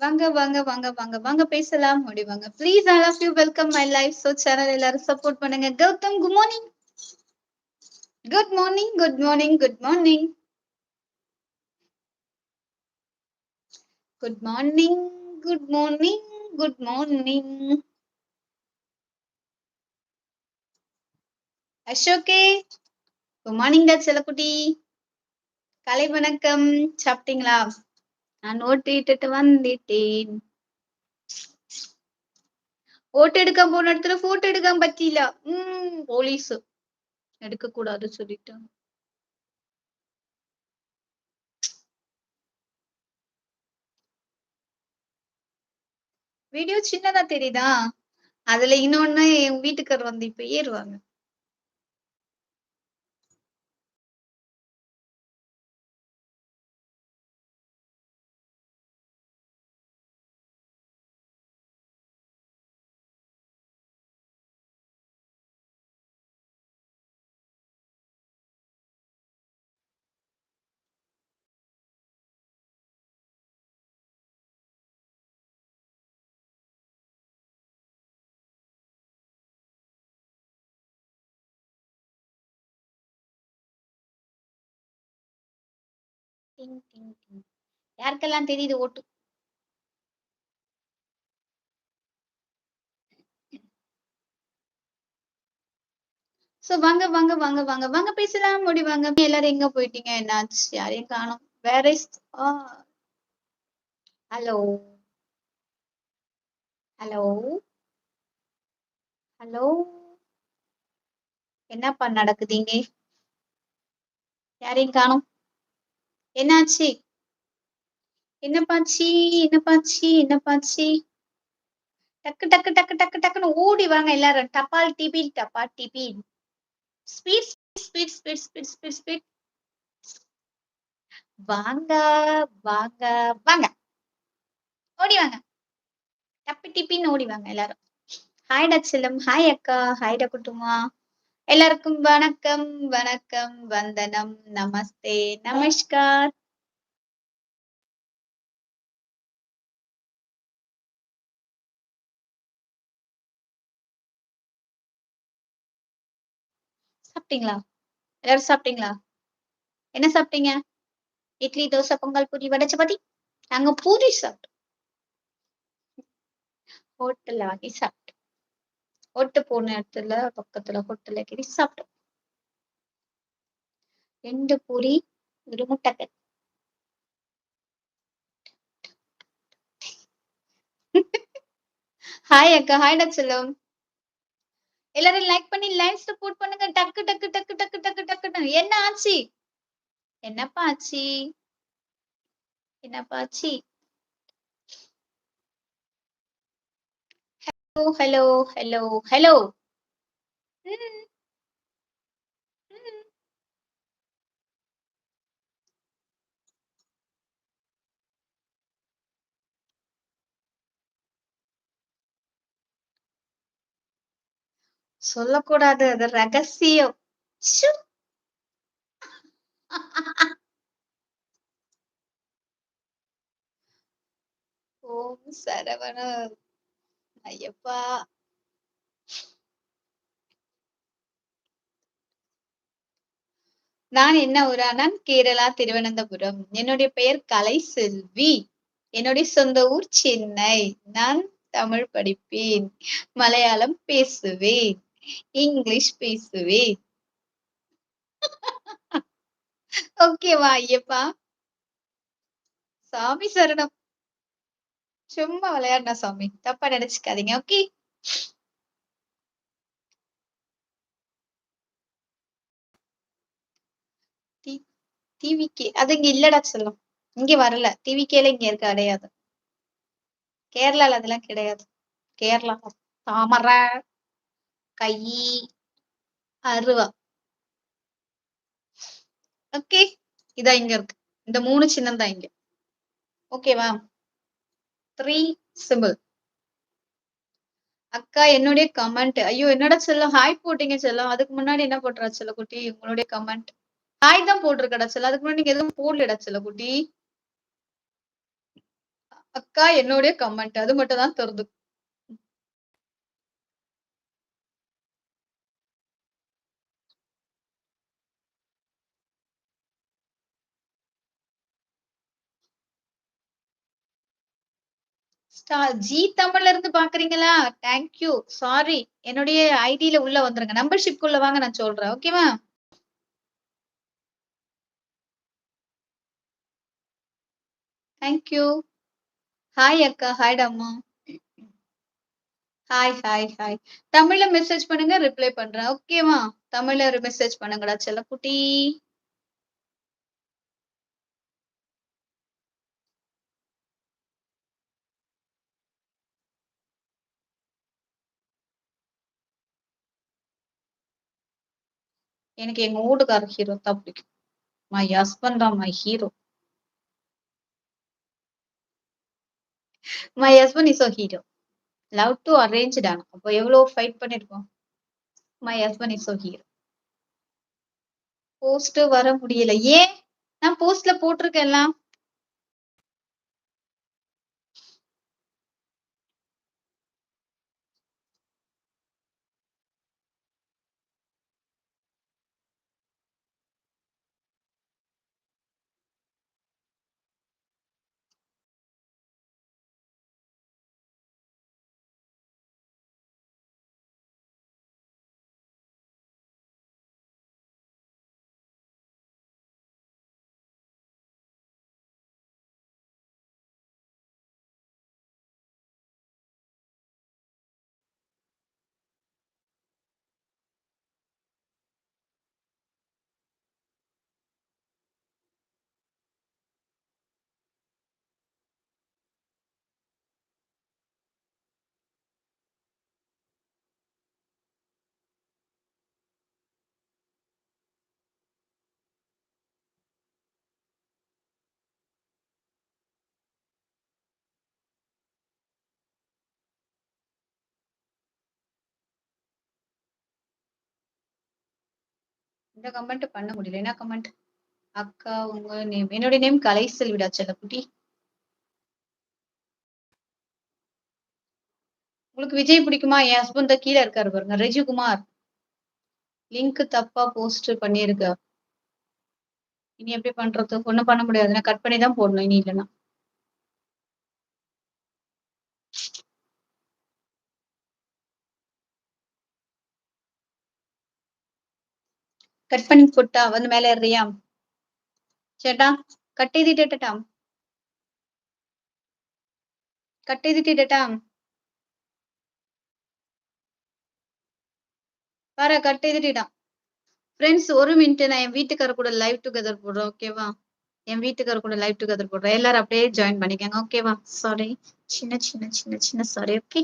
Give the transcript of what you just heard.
வாங்க வாங்க வாங்க வாங்க வாங்க பேசலாம் முடிவாங்க வாங்க. Please all of you welcome my life so channel எல்லாரும் சப்போர்ட் பண்ணுங்க. Gautam good morning good morning good morning good morning good morning good morning good morning அசோகே good morning டா செல்லக்குட்டி. கலை வணக்கம். சாப்பிட்டீங்களா? நான் ஓட்டு இட்டுட்டு வந்துட்டேன். ஓட்டு எடுக்க போன இடத்துல போட்டோ எடுக்காம பத்தியில. உம் போலீஸ் எடுக்க கூடாது சொல்லிட்டு. வீடியோ சின்னதா தெரியுதா? அதுல இன்னொன்னு என் வீட்டுக்காரர் வந்து இப்ப ஏறுவாங்க. டிங் டிங் டிங் யாருக்கெல்லாம் தெரியுது ஓட்டு? சோ வாங்க வாங்க வாங்க வாங்க வாங்க பேசலாம். முடி வாங்க. எல்லாரும் எங்க போயிட்டீங்க? என்னாச்சு? யாரையும் காணோம். வேற ஹலோ ஹலோ ஹலோ என்னப்பா நடக்குதீங்க யாரையும் காணோம்? என்னாச்சு? என்னப்பாச்சி என்னப்பாச்சி என்னப்பாச்சி டக்கு டக்கு டக்கு டக்கு டக்குன்னு ஓடி வாங்க எல்லாரும். டப்பால் டிபி டப்பா DP. Speed speed speed speed speed speed வாங்க வாங்க வாங்க. ஓடி வாங்க. டப்பி டிப்பின்னு ஓடி வாங்க எல்லாரும். ஹாய் செல்லம். ஹாய் அக்கா. ஹாய் டக்குட்டுமா எல்லாருக்கும் வணக்கம் வணக்கம் வந்தனம் நமஸ்தே நமஸ்கார். சாப்பிட்டீங்களா? எல்லாரும் சாப்பிட்டீங்களா? என்ன சாப்பிட்டீங்க? இட்லி தோசை பொங்கல் பூரி வடை சப்பாத்தி? நாங்க பூரி சாப்பிட்டோம். ஹோட்டல்ல வாங்கி சாப்பிட்டோம். ஓட்டு போன இடத்துல பக்கத்துல ஹோட்டல்ல கறி சாப்பிட்டோம். ரெண்டு பூரி ஒரு முட்டைக்கறி ஹாய் அக்கா ஹாய் டச்சலம் எல்லாரும் லைக் பண்ணி லைக் சப்போர்ட் பண்ணுங்க. டக்கு டக்கு டக்கு டக்கு டக்கு டக்கு. என்ன ஆச்சு? என்னப்பா ஆச்சு? என்னப்பா ஆச்சு? ஹலோ ஹலோ ஹலோ சொல்லக்கூடாது அது ரகசியம். ஓம் சரவண ஐயப்பா. நான் என்ன ஊரானான்? கேரளா திருவனந்தபுரம். என்னுடைய பெயர் கலை செல்வி. என்னுடைய சொந்த ஊர் சென்னை. நான் தமிழ் படிப்பேன். மலையாளம் பேசுவேன். இங்கிலீஷ் பேசுவேன். ஓகேவா ஐயப்பா. சாமி சரணம். சும்மா விளையாடுனா சாமி. தப்பா நினைச்சுக்காதீங்க ஓகே டிவிகே அது இங்க இல்லடா செல்லம். இங்க வரல. டிவிகேல இங்க இருக்க கிடையாது கேரளால அதெல்லாம் கிடையாது. கேரளா தாமரை கை அருவா. ஓகே இதா இங்க இருக்கு. இந்த மூணு சின்னம் தான் இங்க ஓகேவா த்ரீ சிபிள் அக்கா என்னுடைய கமெண்ட் ஐயோ என்னடா செல்லம்? ஹாய் போட்டீங்க செல்லம். அதுக்கு முன்னாடி என்ன போட்டுறா செல்ல குட்டி? உங்களுடைய கமெண்ட் ஹாய் தான் போட்டிருக்கடா செல்லம் அதுக்கு முன்னாடி நீங்க எதுவும் போடலடா செல்ல குட்டி? அக்கா என்னுடைய கமெண்ட் அது மட்டும் தான் தருது. ஜி தமிழ்ல இருந்து பாக்குறீங்களா? தேங்க்யூ சாரி என்னுடைய ஐடியில உள்ள வந்துருங்க. மெம்பர்ஷிப் குள்ள வாங்க நான் சொல்றேன். ஓகேவா தேங்க்யூ ஹாய் அக்கா. ஹாய் அம்மா ஹாய் ஹாய் ஹாய் தமிழ்ல மெசேஜ் பண்ணுங்க. ரிப்ளை பண்றேன். ஓகேவா தமிழ்ல ஒரு மெசேஜ் பண்ணுங்கடா செல்லக்குட்டி. எனக்கு எங்க வீட்டுக்கார ஹீரோ தான் பிடிக்கும். மை ஹஸ்பண்ட் தான் my hero my husband is a hero love to arrange Don அப்போ எவ்வளவு ஃபைட் பண்ணிருக்கோம்? My husband is a hero post வர முடியல. ஏன்? நான் போஸ்ட்ல போட்டிருக்கேன் எல்லாம் இந்த கமெண்ட் பண்ண முடியல. என்ன கமெண்ட் அக்கா உங்க நேம் என்னுடைய நேம் கலைசெல்விடா செல்லக்குட்டி. உங்களுக்கு விஜய் பிடிக்குமா? என் ஹஸ்பண்ட் தான் கீழே இருக்காரு பாருங்க. ரெஜிகுமார். லிங்க் தப்பா போஸ்ட் பண்ணிருக்க இனி எப்படி பண்றது? ஒண்ணும் பண்ண முடியாது. நான் கட் பண்ணி தான் போடணும். இனி இல்லைன்னா. கட் பண்ணி போட்டா வந்து மேல ஏறியா ചേട്ടാ കട്ട് ചെയ്തിട്ടേട്ടാ കട്ട് ചെയ്തിട്ടേട്ടാ பாரு கட் செய்துட்டான் ஃப்ரெண்ட்ஸ் ஒரு மினிட் நான் என் வீட்டுக்கார கூட லைவ் டுகெதர் போடுறேன் ஓகேவா என் வீட்டுக்கார கூட லைவ் டுகெதர் போடுறேன் எல்லாரும் அப்படியே ஜாயின் பண்ணிக்கோங்க ஓகேவா சாரி சின்ன சின்ன சின்ன சின்ன சாரி ஓகே